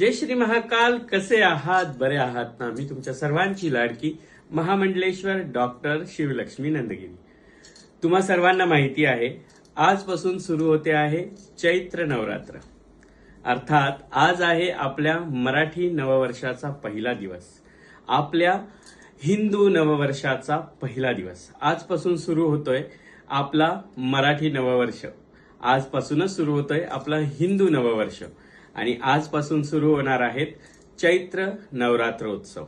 जय श्री महाकाल कसे आहात? बरे आहात ना मी तुमच्या सर्वांची लाडकी महामंडलेश्वर डॉक्टर शिवलक्ष्मी नंदगिरी. तुम्हा सर्वांना माहिती आहे आजपासून सुरू होते आहे चैत्र नवरात्र. अर्थात आज आहे आपल्या मराठी नववर्षाचा पहिला दिवस. आपल्या हिंदू नववर्षाचा पहिला दिवस. आजपासून सुरू होतोय आपला मराठी नववर्ष. आजपासूनच सुरू होतोय आपला हिंदू नववर्ष. आणि आजपासून सुरू होणार आहेत चैत्र नवरात्र उत्सव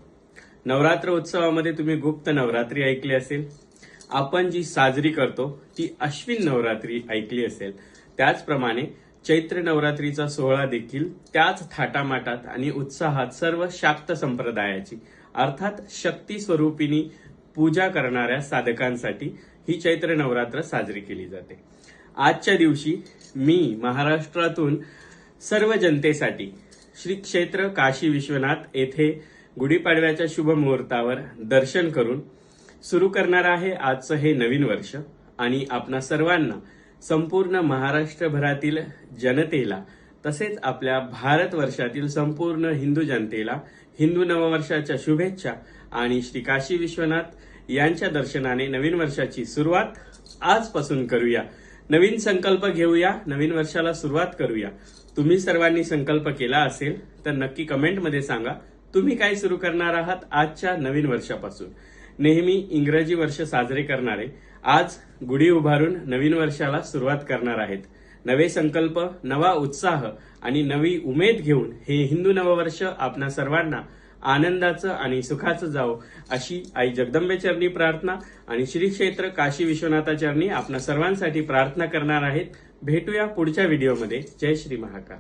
नवरात्र उत्सवामध्ये तुम्ही गुप्त नवरात्री ऐकली असेल. आपण जी साजरी करतो ती अश्विन नवरात्री ऐकली असेल. त्याचप्रमाणे चैत्र नवरात्रीचा सोहळा देखील त्याच थाटामाटात आणि उत्साहात सर्व शाक्त संप्रदायाची अर्थात शक्ती स्वरूपिणी पूजा करणाऱ्या साधकांसाठी ही चैत्र नवरात्र साजरी केली जाते. आजच्या दिवशी मी महाराष्ट्रातून सर्व जनतेसाठी श्री क्षेत्र काशी विश्वनाथ येथे गुढीपाडव्याच्या शुभ मुहूर्तावर दर्शन करून सुरू करणार आहे आजचं हे नवीन वर्ष आणि आपणा सर्वांना संपूर्ण महाराष्ट्रभरातील जनतेला तसेच आपल्या भारतवर्षातील संपूर्ण हिंदू जनतेला हिंदू नववर्षाच्या शुभेच्छा आणि श्री काशी विश्वनाथ यांच्या दर्शनाने नवीन वर्षाची सुरुवात आजपासून करूया. नवीन संकल्प घेऊया नवीन वर्षाला सुरुवात करूया. तुम्ही सर्वांनी संकल्प केला असेल तर नक्की कमेंटमध्ये सांगा तुम्ही काय सुरू करणार आहात आजच्या नवीन वर्षापासून? नेहमी इंग्रजी वर्ष साजरे करणारे आज गुढी उभारून नवीन वर्षाला सुरुवात करणार आहेत. नवे संकल्प नवा उत्साह आणि नवी उमेद घेऊन हे हिंदू नववर्ष आपणा सर्वांना आनंदाचं आणि सुखाचं जावो अशी आई जगदंबेचरणी प्रार्थना आणि श्री क्षेत्र काशी विश्वनाथाचरणी आपणा सर्वांसाठी प्रार्थना करणार आहेत. भेटूया पुढच्या व्हिडिओमध्ये. जय श्री महाकाल.